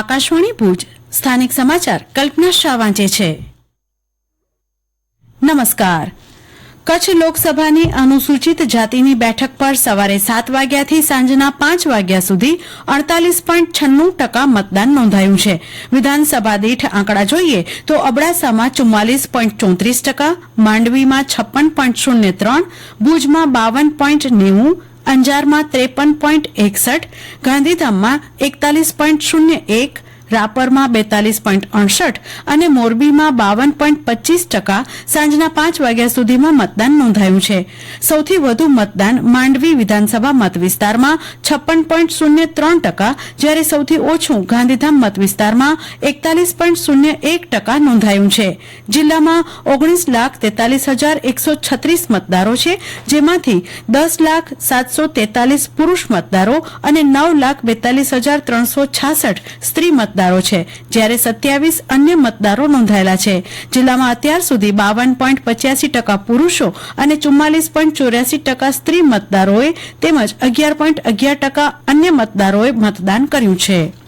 આકાશવાણી ભુજ. સ્થાનિક સમાચાર કલ્પના શાહ વાંચે છે. નમસ્કાર. કચ્છ લોકસભાની અનુસૂચિત જાતિની બેઠક પર સવારે સાત વાગ્યાથી સાંજના પાંચ વાગ્યા સુધી અડતાલીસ પોઈન્ટ છન્નું ટકા મતદાન નોંધાયું છે. વિધાનસભા દીઠ આંકડા જોઈએ તો અબડાસામાં ચુમ્માલીસ પોઈન્ટ ચોત્રીસ ટકા, માંડવીમાં છપ્પન પોઈન્ટ શૂન્ય ત્રણ, ભુજમાં બાવન પોઈન્ટ નેવું અંજારમાં ત્રેપન પોઈન્ટ એકસઠ ગાંધીધામમાં એકતાલીસ પોઈન્ટ શૂન્ય એક રાપરમાં બેતાલીસ પોઈન્ટ અડસઠ અને મોરબીમાં બાવન પોઈન્ટ પચીસ ટકા સાંજના પાંચ વાગ્યા સુધીમાં મતદાન નોંધાયું છે. સૌથી વધુ મતદાન માંડવી વિધાનસભા મત વિસ્તારમાં છપ્પન પોઈન્ટ શૂન્ય ત્રણ ટકા, જ્યારે સૌથી ઓછું ગાંધીધામ મત વિસ્તારમાં એકતાલીસ પોઈન્ટ શૂન્ય એક ટકા નોંધાયું છે. જિલ્લામાં ઓગણીસ લાખ તેતાલીસ હજાર એકસો છત્રીસ મતદારો છે, જેમાંથી દસ લાખ સાતસો તેતાલીસ પુરુષ મતદારો અને નવ લાખ બેતાલીસ હજાર ત્રણસો છાસઠ સ્ત્રી મતદારો છે. જ્યારે સત્યાવીસ અન્ય મતદારો નોંધાયેલા છે. જિલ્લામાં અત્યાર સુધી બાવન પોઈન્ટ પચ્યાસી ટકા પુરુષો અને ચુમ્માલીસ પોઈન્ટ ચોર્યાસી ટકા સ્ત્રી મતદારોએ તેમજ અગિયાર પોઈન્ટ અગિયાર ટકા અન્ય મતદારોએ મતદાન કર્યું છે.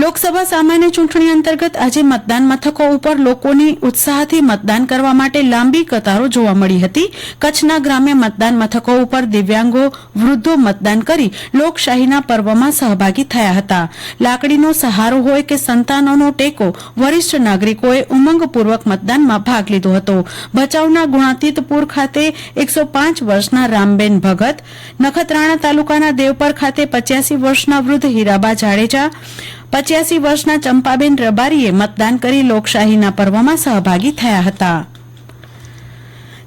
લોકસભા સામાન્ય ચૂંટણી અંતર્ગત આજે મતદાન મથકો ઉપર લોકોની ઉત્સાહથી મતદાન કરવા માટે લાંબી કતારો જોવા મળી હતી. કચ્છના ગ્રામ્ય મતદાન મથકો ઉપર દિવ્યાંગો વૃદ્ધો મતદાન કરી લોકશાહીના પર્વમાં સહભાગી થયા હતા. લાકડીનો સહારો હોય કે સંતાનોનો ટેકો, વરિષ્ઠ નાગરિકોએ ઉમંગપૂર્વક મતદાનમાં ભાગ લીધો હતો. ભચાઉના ગુણાતીતપુર ખાતે એકસો પાંચ વર્ષના રામબેન ભગત, નખત્રાણા તાલુકાના દેવપર ખાતે પચ્યાસી વર્ષના વૃદ્ધ હીરાબા જાડેજા પચ્યાસી વર્ષના ચંપાબેન રબારીએ મતદાન કરી લોકશાહીના પર્વમાં સહભાગી થયા હતા.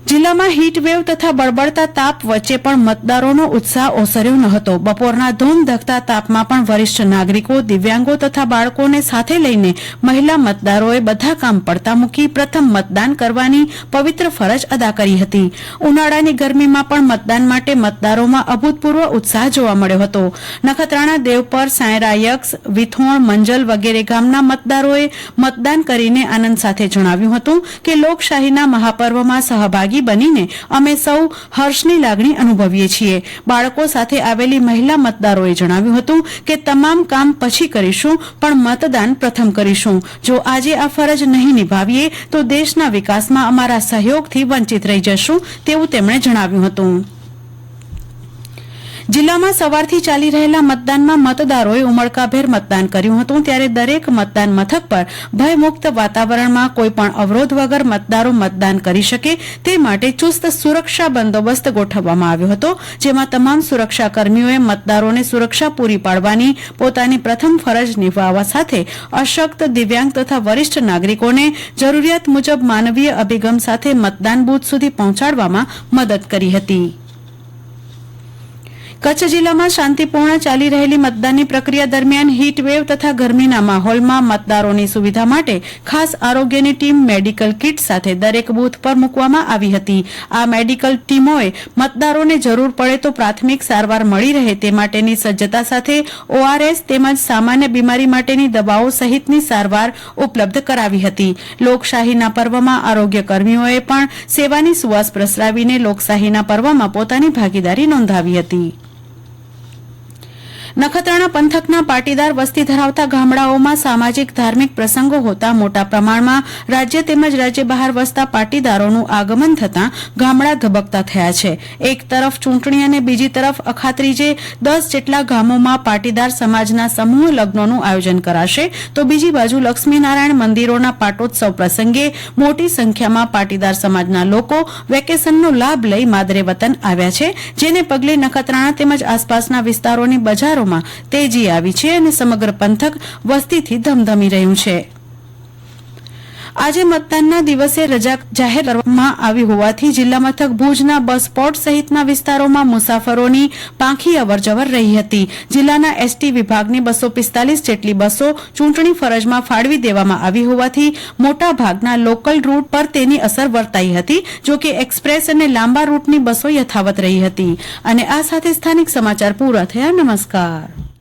જિલ્લામાં હીટવેવ તથા બળબડતા તાપ વચ્ચે પણ મતદારોનો ઉત્સાહ ઓસર્યો ન હતો. બપોરના ધૂમધકતા તાપમાં પણ વરિષ્ઠ નાગરિકો, દિવ્યાંગો તથા બાળકોને સાથે લઈને મહિલા મતદારોએ બધા કામ પડતા મૂકી પ્રથમ મતદાન કરવાની પવિત્ર ફરજ અદા કરી હતી. ઉનાળાની ગરમીમાં પણ મતદાન માટે મતદારોમાં અભૂતપૂર્વ ઉત્સાહ જોવા મળ્યો હતો. નખત્રાણા, દેવપર સાયરા યક્ષ વિથોણ, મંજલ વગેરે ગામના મતદારોએ મતદાન કરીને આનંદ સાથે જણાવ્યું હતું કે લોકશાહીના મહાપર્વમાં સહભાગી બનીને અમે સૌ હર્ષની લાગણી અનુભવીએ છીએ. બાળકો સાથે આવેલી મહિલા મતદારોએ જણાવ્યું હતું કે તમામ કામ પછી કરીશું, પણ મતદાન પ્રથમ કરીશું. જો આજે આ ફરજ નહીં નિભાવીએ, તો દેશના વિકાસમાં અમારા સહયોગથી વંચિત રહી જશું, તેવું તેમણે જણાવ્યું હતું. જિલ્લામાં સવારથી ચાલી રહેલા મતદાનમાં મતદારોએ ઉમળકાભેર મતદાન કર્યું હતું ત્યારે દરેક મતદાન મથક પર ભયમુક્ત વાતાવરણમાં કોઈપણ અવરોધ વગર મતદારો મતદાન કરી શકે તે માટે ચુસ્ત સુરક્ષા બંદોબસ્ત ગોઠવવામાં આવ્યો હતો, જેમાં તમામ સુરક્ષાકર્મીઓએ મતદારોને સુરક્ષા પૂરી પાડવાની, પોતાની પ્રથમ ફરજ નિભાવવા સાથે અશક્ત દિવ્યાંગ તથા વરિષ્ઠ નાગરિકોને જરૂરિયાત મુજબ માનવીય અભિગમ સાથે મતદાન બૂથ સુધી પહોંચાડવામાં મદદ કરી હતી. કચ્છ જિલ્લામાં શાંતિપૂર્ણ ચાલી રહેલી મતદાનની પ્રક્રિયા દરમિયાન હીટવેવ તથા ગરમીના માહોલમાં મતદારોની સુવિધા માટે ખાસ આરોગ્યની ટીમ મેડિકલ કીટ સાથે દરેક બૂથ પર મૂકવામાં આવી હતી. આ મેડિકલ ટીમોએ મતદારોને જરૂર પડે તો પ્રાથમિક સારવાર મળી રહે તે માટેની સજ્જતા સાથે ઓઆરએસ તેમજ સામાન્ય બીમારી માટેની દવાઓ સહિતની સારવાર ઉપલબ્ધ કરાવી હતી. લોકશાહીના પર્વમાં આરોગ્ય કર્મીઓએ પણ સેવાની સુવાસ પ્રસરાવીને લોકશાહીના પર્વમાં પોતાની ભાગીદારી નોંધાવી હતી. નખત્રાણા પંથકના પાટીદાર વસ્તી ધરાવતા ગામડાઓમાં સામાજિક, ધાર્મિક પ્રસંગો હોતા મોટા પ્રમાણમાં રાજ્ય તેમજ રાજ્ય બહાર વસતા પાટીદારોનું આગમન થતાં ગામડા ધબકતા થયા છે. એક તરફ ચૂંટણી અને બીજી તરફ અખાત્રીજે દસ જેટલા ગામોમાં પાટીદાર સમાજના સમૂહ લગ્નોનું આયોજન કરાશે. તો બીજી બાજુ લક્ષ્મીનારાયણ મંદિરોના પાટોત્સવ પ્રસંગે મોટી સંખ્યામાં પાટીદાર સમાજના લોકો વેકેશનનો લાભ લઈ માદરે વતન આવ્યા છે. જેને પગલે નખત્રાણા તેમજ આસપાસના વિસ્તારોની બજારોમાં તેજી આવી છે અને સમગ્ર પંથક વસ્તીથી ધમધમી રહ્યું છે. આજે મતદાનના દિવસે રજા જાહેર કરવામાં આવી હોવાથી જિલ્લા મથક ભુજના બસ સ્પોટ સહિતના વિસ્તારોમાં મુસાફરોની પાંખી અવરજવર રહી હતી. જિલ્લાના એસટી વિભાગની બસો પિસ્તાલીસ જેટલી બસો ચૂંટણી ફરજમાં ફાળવી દેવામાં આવી હોવાથી મોટા ભાગના લોકલ રૂટ પર તેની અસર વર્તાઈ હતી, જો કે એક્સપ્રેસ અને લાંબા રૂટની બસો યથાવત રહી હતી. અને આ સાથે સ્થાનિક સમાચાર પૂરા થયા. નમસ્કાર.